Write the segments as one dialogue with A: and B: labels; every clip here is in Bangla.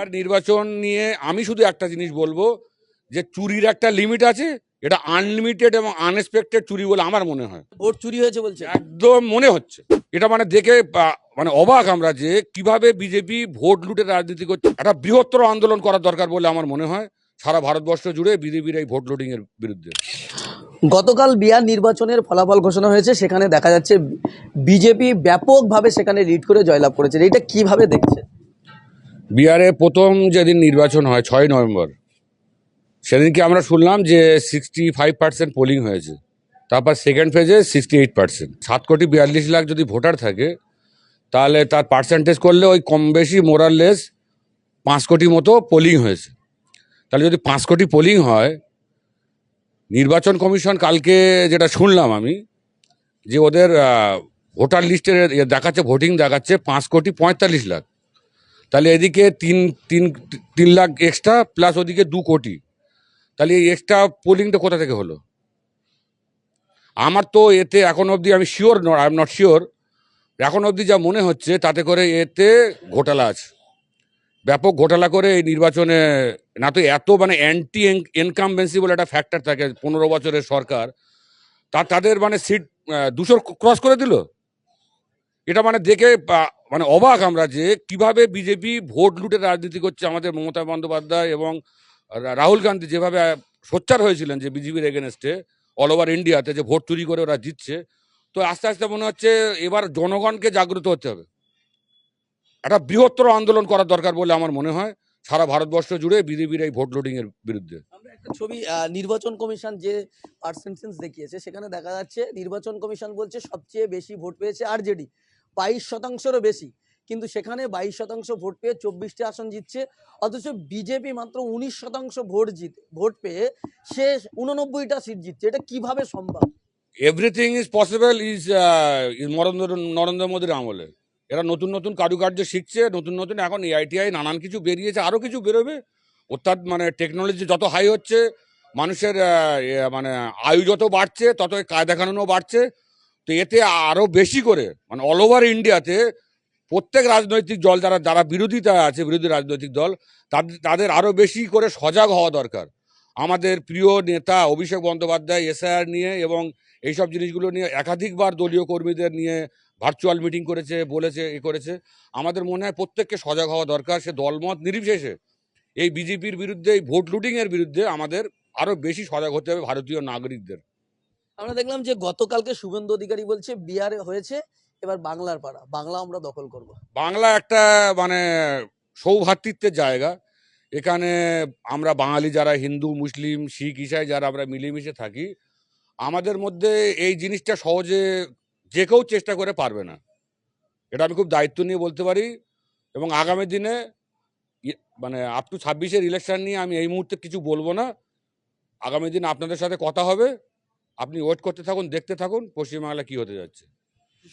A: আর নির্বাচন নিয়ে আমি শুধু একটা জিনিস বলব যে চুরির একটা লিমিট আছে এটা আনলিমিটেড এবং আনএক্সপেক্টেড চুরি বলে আমার মনে হয়।
B: ভোট চুরি হয়েছে বলছে?
A: একদম মনে হচ্ছে। এটা মানে দেখে মানে অবাক আমরা যে কীভাবে বিজেপি ভোট লুটের রাজনীতি করছে। একটা বৃহত্তর আন্দোলন করার দরকার বলে আমার মনে হয় সারা ভারতবর্ষ জুড়ে বিজেপির এই ভোট লুটিং এর বিরুদ্ধে।
B: গতকাল বিহার নির্বাচনের ফলাফল ঘোষণা হয়েছে সেখানে দেখা যাচ্ছে বিজেপি ব্যাপকভাবে সেখানে লিড করে জয়লাভ করেছে। এটা কীভাবে দেখছে
A: বিহারে প্রথম যেদিন নির্বাচন হয়, ছয় নভেম্বর, সেদিনকে আমরা শুনলাম যে সিক্সটি ফাইভ পার্সেন্ট পোলিং হয়েছে। তারপর সেকেন্ড ফেজে সিক্সটি এইট পার্সেন্ট সাত কোটি বিয়াল্লিশ লাখ যদি ভোটার থাকে, তাহলে তার পার্সেন্টেজ করলে ওই কম বেশি মোরাললেস পাঁচ কোটি মতো পোলিং হয়েছে। তাহলে যদি পাঁচ কোটি পোলিং হয়, নির্বাচন কমিশন কালকে যেটা শুনলাম আমি, যে ওদের ভোটার লিস্টের দেখাচ্ছে ভোটিং দেখাচ্ছে পাঁচ কোটি পঁয়তাল্লিশ লাখ। তাহলে এদিকে তিন তিন তিন লাখ এক্সট্রা প্লাস ওদিকে দু কোটি। তাহলে এই এক্সট্রা পোলিংটা কোথা থেকে হলো? আমার তো এতে এখন অবধি আমি sure not I am not sure এখন অবধি যা মনে হচ্ছে, তাতে করে এতে ঘোটালা আছে। ব্যাপক ঘোটালা করে এই নির্বাচনে, না তো এত মানে অ্যান্টি ইনকামবেন্সি বলে একটা ফ্যাক্টর থাকে, পনেরো বছরের সরকার। তা, তাদের মানে সিট দুশোর ক্রস করে দিল? এটা মানে দেখে মানে অবাক আমরা যে কীভাবে বিজেপি ভোট লুটে রাজনীতি করছে আমাদের মমতা বন্দ্যোপাধ্যায় এবং রাহুল গান্ধী যেভাবে সোচ্চার হয়েছিলেন যে বিজেপির এগেনস্টে অল ওভার ইন্ডিয়াতে যে ভোট চুরি করে ওরা জিতছে, তো আস্তে আস্তে মনে হচ্ছে এবার জনগণকে জাগ্রত হতে হবে। একটা বৃহত্তর আন্দোলন করার দরকার বলে আমার মনে হয়, সারা ভারতবর্ষ জুড়ে বিজেপির এই ভোট লোডিং এর বিরুদ্ধে।
B: ছবি নির্বাচন কমিশন যে পার্সেন্টেজ দেখিয়েছে, সেখানে দেখা যাচ্ছে নির্বাচন কমিশন বলছে সবচেয়ে বেশি ভোট পেয়েছে আরজেডি বাইশ শতাংশেরও বেশি। কিন্তু সেখানে বাইশ শতাংশ ভোট পেয়ে চব্বিশটি আসন জিতছে। অথচ বিজেপি মাত্র উনিশ শতাংশ ভোট জিত, ভোট পেয়ে সে উননব্বইটা সিট জিতছে। এটা কীভাবে সম্ভব?
A: Everything is possible is Narendra Narendra মোদীর আমলে। এরা নতুন নতুন কারুকার্য শিখছে, নতুন নতুন এখন এআইটিআই নানান কিছু বেরিয়েছে আরও কিছু বেরোবে। অর্থাৎ মানে টেকনোলজি যত হাই হচ্ছে, মানুষের মানে আয়ু যত বাড়ছে তত কায়দা কানুনও বাড়ছে। তো এতে আরও বেশি করে মানে অল ওভার ইন্ডিয়াতে প্রত্যেক রাজনৈতিক দল যারা যারা বিরোধিতা আছে, বিরোধী রাজনৈতিক দল তাদের তাদের আরও বেশি করে সজাগ হওয়া দরকার। আমাদের প্রিয় নেতা অভিষেক বন্দ্যোপাধ্যায় এসআইআর নিয়ে এবং এইসব জিনিসগুলো নিয়ে একাধিকবার দলীয় কর্মীদের নিয়ে ভার্চুয়াল মিটিং করেছে, বলেছে, এ করেছে। আমাদের মনে হয় প্রত্যেককে সজাগ হওয়া দরকার, সে দলমত নির্বিশেষে। এই বিজেপির বিরুদ্ধে, এই ভোট লুটিংয়ের বিরুদ্ধে আমাদের আরও বেশি সজাগ হতে হবে ভারতীয় নাগরিকদের।
B: আমরা দেখলাম যে গতকালকে শুভেন্দু অধিকারী বলছে বিহারে হয়েছে, এবার বাংলার পাড়া, বাংলা আমরা দখল করব।
A: বাংলা একটা মানে সৌভ্রাতৃত্বের জায়গা। এখানে আমরা বাঙালি যারা, হিন্দু, মুসলিম, শিখ, ইসাই যারা আমরা মিলেমিশে থাকি, আমাদের মধ্যে এই জিনিসটা সহজে যে কেউ চেষ্টা করে পারবে না। এটা আমি খুব দায়িত্ব নিয়ে বলতে পারি এবং আগামী দিনে মানে আপ টু ছাব্বিশের ইলেকশন নিয়ে আমি এই মুহূর্তে কিছু বলব না। আগামী দিন আপনাদের সাথে কথা হবে। আপনি ওয়েট করতে থাকুন দেখতে থাকুন পশ্চিমবাংলা কি হতে যাচ্ছে।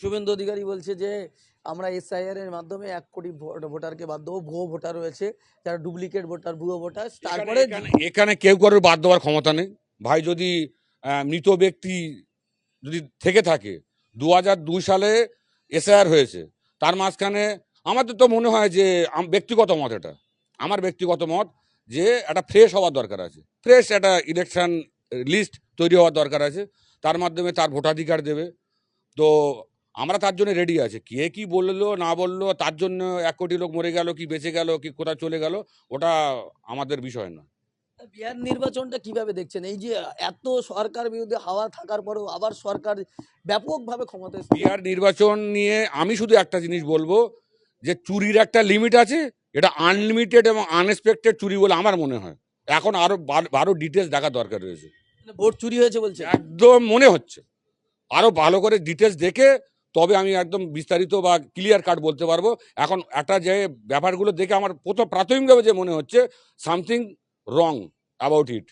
B: শুভেন্দু অধিকারী বলছে যে আমরা এসআইআর এর মাধ্যমে এক কোটি ভোট- ভোটারকে বাদ দেবো ভুয়ো ভোটার রয়েছে যারা ডুপ্লিকেট ভোটার ভুয়ো ভোটার। তারপরে
A: এখানে- কেউ কারোর বাদ দেওয়ার ক্ষমতা নেই। ভাই যদি মৃত ব্যক্তি যদি থেকে থাকে দু হাজার দুই সালে এসআইআর হয়েছে তার মাঝখানে আমাদের তো মনে হয় যে ব্যক্তিগত মত এটা। আমার ব্যক্তিগত মত যে একটা ফ্রেশ হওয়ার দরকার আছে। ফ্রেশ একটা ইলেকশন লিস্ট তৈরি হওয়ার দরকার আছে। তার মাধ্যমে তার ভোটাধিকার দেবে। তো আমরা তার জন্য রেডি আছে। কে কি বলল না বলল তার জন্য এক কোটি লোক মরে গেল কি বেঁচে গেল কি কোথায় চলে গেল ওটা আমাদের বিষয় না
B: বিহার নির্বাচনটা কীভাবে দেখছেন? এই যে এত সরকার বিরুদ্ধে হাওয়া থাকার পরেও আবার সরকার ব্যাপকভাবে ক্ষমতা
A: বিহার নির্বাচন নিয়ে আমি শুধু একটা জিনিস বলব যে চুরির একটা লিমিট আছে এটা আনলিমিটেড এবং আনএক্সপেক্টেড চুরি বলে আমার মনে হয়। এখন আরও বার- আরও ডিটেলস দেখা দরকার রয়েছে।
B: ভোট চুরি হয়েছে বলছে?
A: একদম মনে হচ্ছে। আরও ভালো করে ডিটেলস দেখে তবে আমি একদম বিস্তারিত বা ক্লিয়ার কাট বলতে পারব। এখন একটা যে ব্যাপারগুলো দেখে আমার প্রথম প্রাথমিকভাবে যে মনে হচ্ছে সামথিং রং অ্যাবাউট ইট